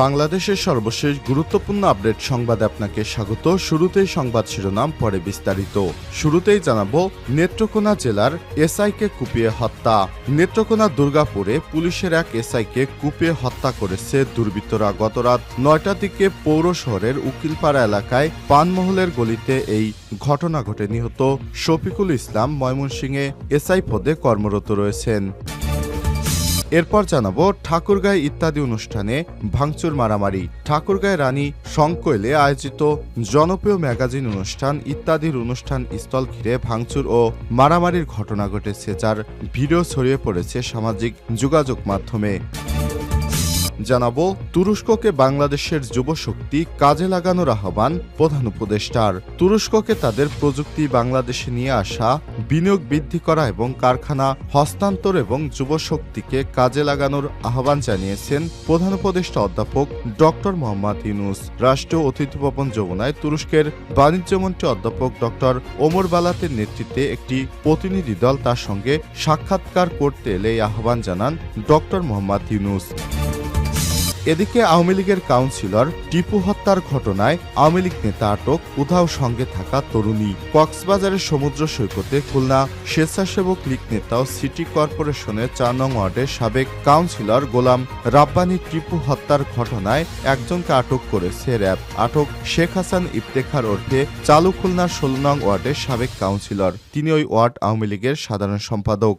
বাংলাদেশের সর্বশেষ গুরুত্বপূর্ণ আপডেট সংবাদে আপনাকে স্বাগত। শুরুতেই সংবাদ শিরোনাম, পরে বিস্তারিত। শুরুতেই জানাব, নেত্রকোনা জেলার এসআইকে কুপিয়ে হত্যা। নেত্রকোনা দুর্গাপুরে পুলিশের এক এসআইকে কুপিয়ে হত্যা করেছে দুর্বৃত্তরা। গতরাত নয়টার দিকে পৌর শহরের উকিলপাড়া এলাকায় পানমহলের গলিতে এই ঘটনা ঘটে নিহত শফিকুল ইসলাম ময়মনসিংহে এসআই পদে কর্মরত রয়েছেন। এরপর জানাব ঠাকুরগাঁয় ইত্যাদি অনুষ্ঠানে ভাঙচুর মারামারি। ঠাকুরগাঁয় রানী সংকৈলে আয়োজিত জনপ্রিয় ম্যাগাজিন অনুষ্ঠান ইত্যাদির অনুষ্ঠান স্থল ঘিরে ভাঙচুর ও মারামারির ঘটনা ঘটেছে, যার ভিডিও ছড়িয়ে পড়েছে সামাজিক যোগাযোগ মাধ্যমে। জানাব, তুরস্ককে বাংলাদেশের যুবশক্তি কাজে লাগানোর আহ্বান প্রধান উপদেষ্টার। তুরস্ককে তাদের প্রযুক্তি বাংলাদেশে নিয়ে আসা, বিনিয়োগ বৃদ্ধি করা এবং কারখানা হস্তান্তর এবং যুবশক্তিকে কাজে লাগানোর আহ্বান জানিয়েছেন প্রধান উপদেষ্টা অধ্যাপক ডক্টর মোহাম্মদ ইউনুস। রাষ্ট্রীয় অতিথি ভবন যমুনায় তুরস্কের বাণিজ্যমন্ত্রী অধ্যাপক ডক্টর ওমর বালাতের নেতৃত্বে একটি প্রতিনিধি দল তার সঙ্গে সাক্ষাৎকার করতে এলে আহ্বান জানান ডক্টর মোহাম্মদ ইউনুস। এদিকে আওয়ামী লীগের কাউন্সিলর টিপু হত্যার ঘটনায় আওয়ামী লীগ নেতা আটক উধাও সঙ্গে থাকা তরুণী। কক্সবাজারের সমুদ্র সৈকতে খুলনা স্বেচ্ছাসেবক লীগ নেতা ও সিটি কর্পোরেশনের চার নং ওয়ার্ডের সাবেক কাউন্সিলর গোলাম রাব্বানি টিপু হত্যার ঘটনায় একজনকে আটক করেছে র্যাব। আটক শেখ হাসান ইফতেখার ওরফে চালু খুলনার ষোলো নং ওয়ার্ডের সাবেক কাউন্সিলর। তিনি ওই ওয়ার্ড আওয়ামী লীগের সাধারণ সম্পাদক।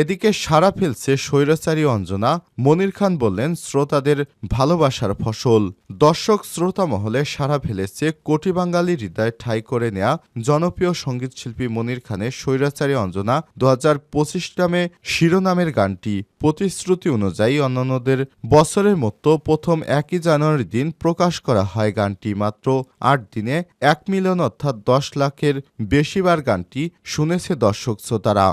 এদিকে সারা ফেলছে স্বৈরাচারী অঞ্জনা। মনির খান বললেন, শ্রোতাদের ভালোবাসার ফসল। দর্শক শ্রোতা মহলে সারা ফেলেছে কোটি বাঙালি হৃদয় ঠাই করে নেয়া জনপ্রিয় সঙ্গীতশিল্পী মনির খানের স্বৈরাচারী অঞ্জনা দু হাজার পঁচিশ নামে শিরোনামের গানটি। প্রতিশ্রুতি অনুযায়ী অন্যান্যদের বছরের মতো প্রথম একই জানুয়ারির দিন প্রকাশ করা হয় গানটি। মাত্র আট দিনে এক মিলিয়ন অর্থাৎ দশ লাখের বেশিবার গানটি শুনেছে দর্শক শ্রোতারা।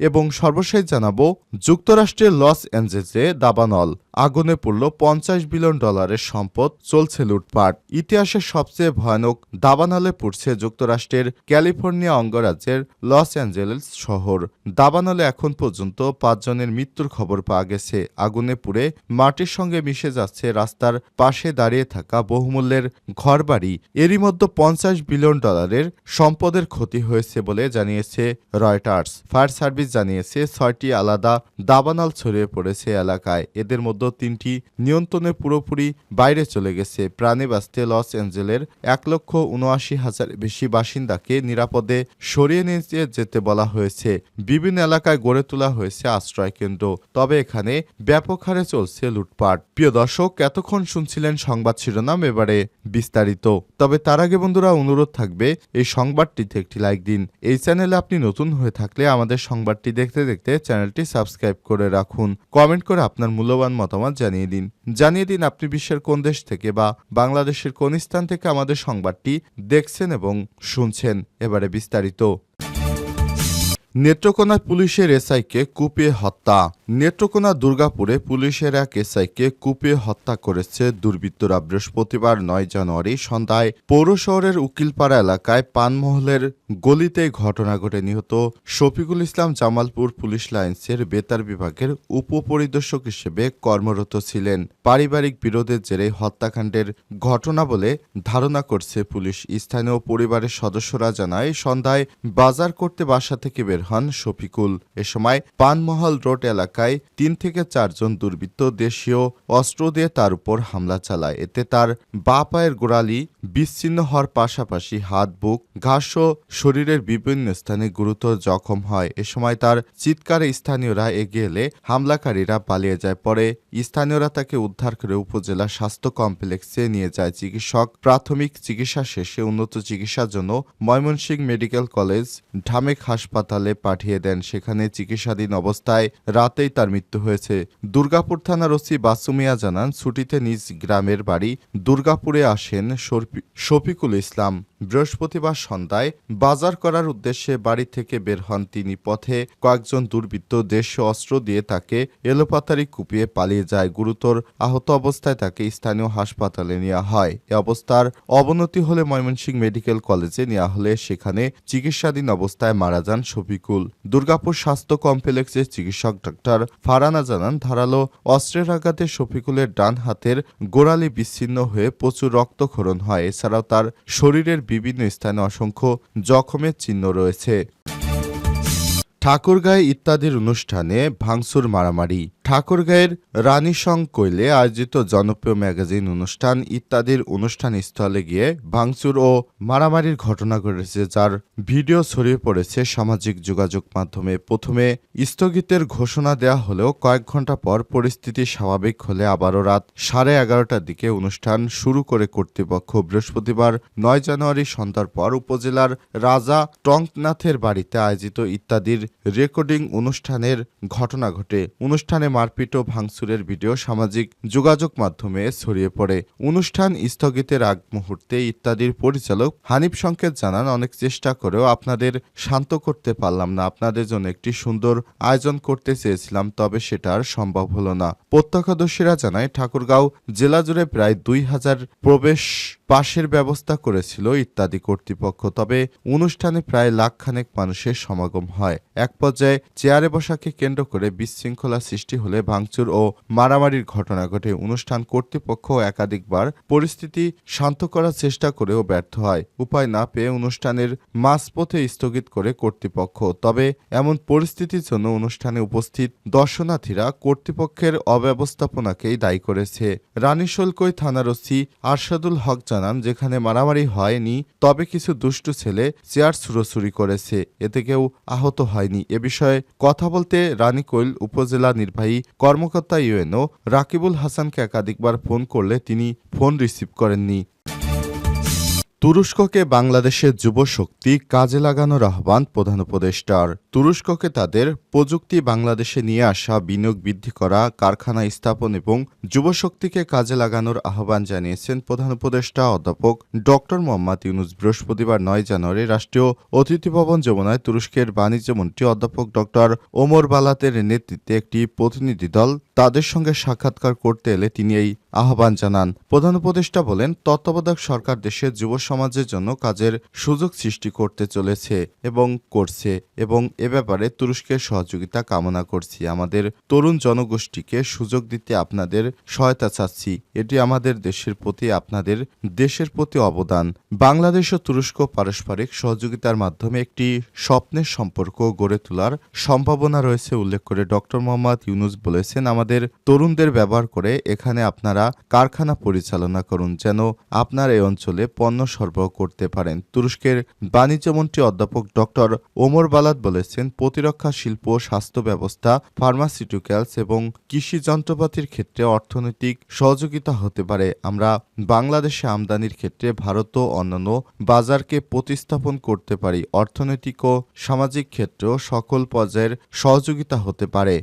এবং সর্বশেষ জানাব যুক্তরাষ্ট্রের লস অ্যাঞ্জেলসে দাবানল। আগুনে পড়ল পঞ্চাশ বিলিয়ন ডলারের সম্পদ, চলছে লুটপাট। ইতিহাসের সবচেয়ে ভয়ানক দাবানলে পড়ছে যুক্তরাষ্ট্রের ক্যালিফোর্নিয়া অঙ্গরাজ্যের লস অ্যাঞ্জেলেস শহর। দাবানলে এখন পর্যন্ত পাঁচজনের মৃত্যুর খবর পাওয়া গেছে। আগুনে পুড়ে মাটির সঙ্গে মিশে যাচ্ছে রাস্তার পাশে দাঁড়িয়ে থাকা বহুমূল্যের ঘরবাড়ি। এরই মধ্যে পঞ্চাশ বিলিয়ন ডলারের সম্পদের ক্ষতি হয়েছে বলে জানিয়েছে রয়টার্স। ফায়ার সার্ভিস জানিয়েছে ছয়টি আলাদা দাবানল ছড়িয়ে পড়েছে এলাকায়। এদের মধ্যে তিনটি নিয়ন্ত্রণে পুরোপুরি বাইরে চলে গেছে। প্রাণে বাঁচতে লস অ্যাঞ্জেলের এক লক্ষ উনআশি হাজার বেশি বাসিন্দাকে নিরাপদে সরিয়ে নিয়ে যেতে বলা হয়েছে। বিভিন্ন এলাকায় গড়ে তোলা হয়েছে আশ্রয় কেন্দ্র। তবে এখানে ব্যাপক হারে চলছে লুটপাট। প্রিয় দর্শক, এতক্ষণ শুনছিলেন সংবাদ শিরোনাম, এবারে বিস্তারিত। তবে তার আগে বন্ধুরা, অনুরোধ থাকবে, এই সংবাদটিতে একটি লাইক দিন। এই চ্যানেলে আপনি নতুন হয়ে থাকলে আমাদের সংবাদটি দেখতে দেখতে চ্যানেলটি সাবস্ক্রাইব করে রাখুন। কমেন্ট করে আপনার মূল্যবান মতামত জানিয়ে দিন। জানিয়ে দিন আপনি বিশ্বের কোন দেশ থেকে বা বাংলাদেশের কোন স্থান থেকে আমাদের সংবাদটি দেখছেন এবং শুনছেন। এবারে বিস্তারিত। নেত্রকোনা পুলিশের এসআইকে কুপিয়ে হত্যা। নেত্রকোনা দুর্গাপুরে পুলিশের এক এসআইকে কুপিয়ে হত্যা করেছে দুর্বৃত্তরা বৃহস্পতিবার নয় জানুয়ারি সন্ধ্যায় পৌর শহরের উকিলপাড়া এলাকায় পানমহলের গলিতে ঘটনা ঘটে নিহত শফিকুল ইসলাম জামালপুর পুলিশ লাইন্সের বেতার বিভাগের উপপরিদর্শক হিসেবে কর্মরত ছিলেন। পারিবারিক বিরোধের জেরে হত্যাকাণ্ডের ঘটনা বলে ধারণা করছে পুলিশ। স্থানীয় পরিবারের সদস্যরা জানায়, সন্ধ্যায় বাজার করতে বাসা থেকে বের হন শফিকুল। এ সময় পানমহল রোড এলাকায় তিন থেকে চারজন দুর্বৃত্ত দেশীয় অস্ত্র দিয়ে তার উপর হামলা চালায়। এতে তার বা পায়ের গোড়ালি বিচ্ছিন্ন হওয়ার পাশাপাশি হাত, বুক, ঘাস ও শরীরের বিভিন্ন স্থানে গুরুতর জখম হয়। এ সময় তার চিৎকারে স্থানীয়রা এগিয়ে এলে হামলাকারীরা পালিয়ে যায়। পরে স্থানীয়রা তাকে উদ্ধার করে উপজেলা স্বাস্থ্য কমপ্লেক্সে নিয়ে যায়। চিকিৎসক প্রাথমিক চিকিৎসা শেষে উন্নত চিকিৎসার জন্য ময়মনসিংহ মেডিকেল কলেজ, ঢামেক হাসপাতালে পাঠিয়ে দেন। সেখানে চিকিৎসাধীন অবস্থায় রাতেই তার মৃত্যু হয়েছে। দুর্গাপুর থানার ওসি বাসুমিয়া জানান, ছুটিতে নিজ গ্রামের বাড়ি দুর্গাপুরে আসেন শফিকুল ইসলাম। বৃহস্পতিবার সন্ধ্যায় বাজার করার উদ্দেশ্যে বাড়ি থেকে বের হন তিনি। পথে কয়েকজন দুর্বৃত্ত দেশীয় অস্ত্র দিয়ে তাকে এলোপাতারি কুপিয়ে পালিয়ে যায়। গুরুতর আহত অবস্থায় তাকে স্থানীয় হাসপাতালে নেওয়া হয়। এ অবস্থার অবনতি হলে ময়মনসিংহ মেডিকেল কলেজে নেওয়া হলে সেখানে চিকিৎসাধীন অবস্থায় মারা যান শফিকুল। দুর্গাপুর স্বাস্থ্য কমপ্লেক্সের চিকিৎসক ডাক্তার ফারানা জানান, ধারালো অস্ত্রের আঘাতে শফিকুলের ডান হাতের গোড়ালি বিচ্ছিন্ন হয়ে প্রচুর রক্তক্ষরণ হয়। এছাড়াও তার শরীরের বিভিন্ন স্থানে অসংখ্য জখমের চিহ্ন রয়েছে। ঠাকুরগাঁয় ইত্যাদির অনুষ্ঠানে ভাঙচুর মারামারি। ঠাকুরগাঁয়ের রানীসং কৈলে আয়োজিত জনপ্রিয় ম্যাগাজিন অনুষ্ঠান ইত্যাদির অনুষ্ঠান স্থলে গিয়ে ভাঙচুর ও মারামারির ঘটনা ঘটেছে, যার ভিডিও ছড়িয়ে পড়েছে সামাজিক যোগাযোগ মাধ্যমে। প্রথমে স্থগিতের ঘোষণা দেওয়া হলেও কয়েক ঘণ্টা পর পরিস্থিতি স্বাভাবিক হলে আবারও রাত সাড়ে এগারোটার দিকে অনুষ্ঠান শুরু করে কর্তৃপক্ষ। বৃহস্পতিবার নয় জানুয়ারি সন্ধ্যার পর উপজেলার রাজা টঙ্কনাথের বাড়িতে আয়োজিত ইত্যাদির রেকর্ডিং অনুষ্ঠানের ঘটনা ঘটে। অনুষ্ঠানে মারপিট ও ভাঙচুরের ভিডিও, সামাজিক যোগাযোগ মাধ্যমে ছড়িয়ে পড়ে। অনুষ্ঠান স্থগিতের আগ মুহূর্তে ইত্যাদির পরিচালক হানিফ সংকেত জানান, অনেক চেষ্টা করেও আপনাদের শান্ত করতে পারলাম না। আপনাদের জন্য একটি সুন্দর আয়োজন করতে চেয়েছিলাম, তবে সেটা আর সম্ভব হলো না। প্রত্যক্ষদর্শীরা জানায়, ঠাকুরগাঁও জেলা জুড়ে প্রায় দুই হাজার প্রবেশ পাশের ব্যবস্থা করেছিল ইত্যাদি কর্তৃপক্ষ, তবে অনুষ্ঠানে প্রায় লাখখানেক মানুষের সমাগম হয়। এক পর্যায়ে চেয়ারে বসাকে কেন্দ্র করে বিশৃঙ্খলা সৃষ্টি হলে ভাঙচুর ও মারামারির ঘটনা ঘটে। অনুষ্ঠান কর্তৃপক্ষ একাধিকবার পরিস্থিতি শান্ত করার চেষ্টা করেও ব্যর্থ হয়। উপায় না পেয়ে অনুষ্ঠানের মাঝপথে স্থগিত করে কর্তৃপক্ষ, তবে এমন পরিস্থিতির জন্য অনুষ্ঠানে উপস্থিত দর্শনার্থীরা কর্তৃপক্ষের অব্যবস্থাপনাকেই দায়ী করেছে। রানীশলকই থানার ওসি আরশাদুল হক জানান, যেখানে মারামারি হয়নি, তবে কিছু দুষ্টু ছেলে চেয়ার ছুড়োছুরি করেছে। এতে কেউ আহত হয়নি। এ বিষয়ে কথা বলতে রানীকৈল উপজেলা নির্বাহী কর্মকর্তা ইউএনও রাকিবুল হাসানকে একাধিকবার ফোন করলে তিনি ফোন রিসিভ করেননি। তুরস্ককে বাংলাদেশের যুব শক্তি কাজে লাগানোর আহ্বান প্রধান উপদেষ্টার। তুরস্ককে তাদের প্রযুক্তি বাংলাদেশে নিয়ে আসা, বিনিয়োগ বৃদ্ধি করা, কারখানা স্থাপন এবং যুবশক্তিকে কাজে লাগানোর আহ্বান জানিয়েছেন প্রধান উপদেষ্টা অধ্যাপক ডক্টর মোহাম্মদ ইউনুস বৃহস্পতিবার নয় জানুয়ারি রাষ্ট্রীয় অতিথি ভবন যমুনায় তুরস্কের বাণিজ্য মন্ত্রী অধ্যাপক ডক্টর ওমর বালাতের নেতৃত্বে একটি প্রতিনিধি দল তাদের সঙ্গে সাক্ষাৎকার করতে এলে তিনি এই আহ্বান জানান। প্রধান উপদেষ্টা বলেন, তত্ত্বাবধায়ক সরকার দেশের যুব সমাজের জন্য কাজের সুযোগ সৃষ্টি করতে চলেছে এবং করছে এবং এ ব্যাপারে তুরস্কের সহযোগিতা কামনা করছি। আমাদের তরুণ জনগোষ্ঠীকে সুযোগ দিতে আপনাদের সহায়তা চাচ্ছি। এটি আমাদের দেশের প্রতি, আপনাদের দেশের প্রতি অবদান। বাংলাদেশ ও তুরস্ক পারস্পরিক সহযোগিতার মাধ্যমে একটি স্বপ্নের সম্পর্ক গড়ে তোলার সম্ভাবনা রয়েছে, উল্লেখ করে ডক্টর মোহাম্মদ ইউনুস বলেছেন। আমাদের তরুণদের ব্যবহার করে এখানে আপনারা কারখানা পরিচালনা করুন, যেন আপনার এই অঞ্চলে পণ্য সরবরাহ করতে পারেন। তুরস্কের বাণিজ্যমন্ত্রী অধ্যাপক ডক্টর ওমর বালাদ বলেছেন, প্রতিরক্ষা, শিল্প, স্বাস্থ্য ব্যবস্থা, ফার্মাসিউটিক্যালস এবং কৃষি যন্ত্রপাতির ক্ষেত্রে অর্থনৈতিক সহযোগিতা হতে পারে। আমরা বাংলাদেশে আমদানির ক্ষেত্রে ভারত ও অন্যান্য বাজারকে প্রতিস্থাপন করতে পারি। অর্থনৈতিক ও সামাজিক ক্ষেত্রেও সকল পর্যায়ের সহযোগিতা হতে পারে।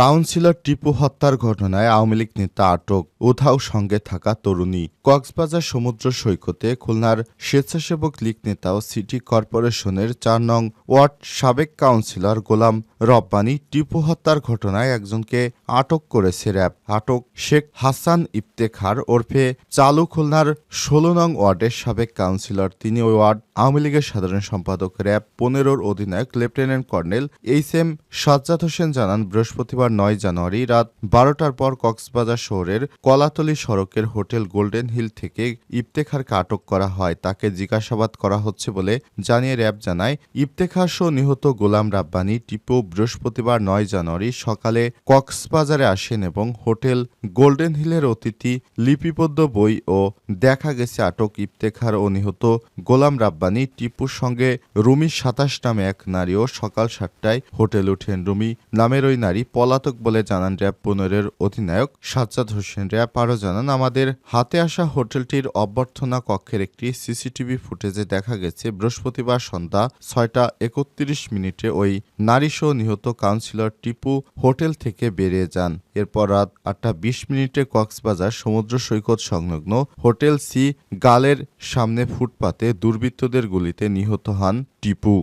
কাউন্সিলর টিপু হত্যার ঘটনায় আওয়ামী লীগ নেতা আটক, উধাও সঙ্গে থাকা তরুণী। কক্সবাজার সমুদ্র সৈকতে খুলনার স্বেচ্ছাসেবক লীগ নেতা ও সিটি কর্পোরেশনের চার নং ওয়ার্ড সাবেক কাউন্সিলর গোলাম রব্বানি টিপু হত্যার ঘটনায় একজনকে আটক করেছে র্যাব। আটক শেখ হাসান ইফতেখার ওরফে চালু খুলনার ষোলো নং ওয়ার্ডের সাবেক কাউন্সিলর। তিনি ওই ওয়ার্ড আওয়ামী লীগের সাধারণ সম্পাদক র্যাব পনেরোর অধিনায়ক lieutenant colonel H M Sajjad Hossain জানান, বৃহস্পতিবার নয় জানুয়ারি রাত বারোটার পর কক্সবাজার শহরের কলাতলি সড়কের হোটেল গোল্ডেন হিল থেকে ইফতেখারকে আটক করা হয়। তাকে জিজ্ঞাসাবাদ করা হচ্ছে বলে জানিয়ে র্যাব জানায়, ইফতেখার সহ নিহত গোলাম রাব্বানি টিপু বৃহস্পতিবার নয় জানুয়ারি সকালে কক্সবাজারে আসেন এবং হোটেল গোল্ডেন হিলের অতিথি লিপিবদ্ধ বই ও দেখা গেছে আটক ইফতেখার ও নিহত গোলাম রাব্বানি। কোম্পানি টিপুর সঙ্গে রুমি সাতাশ নামে এক নারীও সকাল সাতটায় হোটেল ওঠেন। রুমি নামের ওই নারী পলাতক বলে জানান র্যাব পনেরের অধিনায়ক সাজ্জাদ হোসেন। র্যাব আরও জানান, আমাদের হাতে আসা হোটেলটির অভ্যর্থনা কক্ষের একটি সিসিটিভি ফুটেজে দেখা গেছে। বৃহস্পতিবার সন্ধ্যা ছয়টা একত্রিশ মিনিটে ওই নারীসহ নিহত কাউন্সিলর টিপু হোটেল থেকে বেরিয়ে যান। এরপর রাত আটটা বিশ মিনিটে কক্সবাজার সমুদ্র সৈকত সংলগ্ন হোটেল সি গালের সামনে ফুটপাতে দুর্বৃত্তদের গুলিতে নিহত হন টিপু।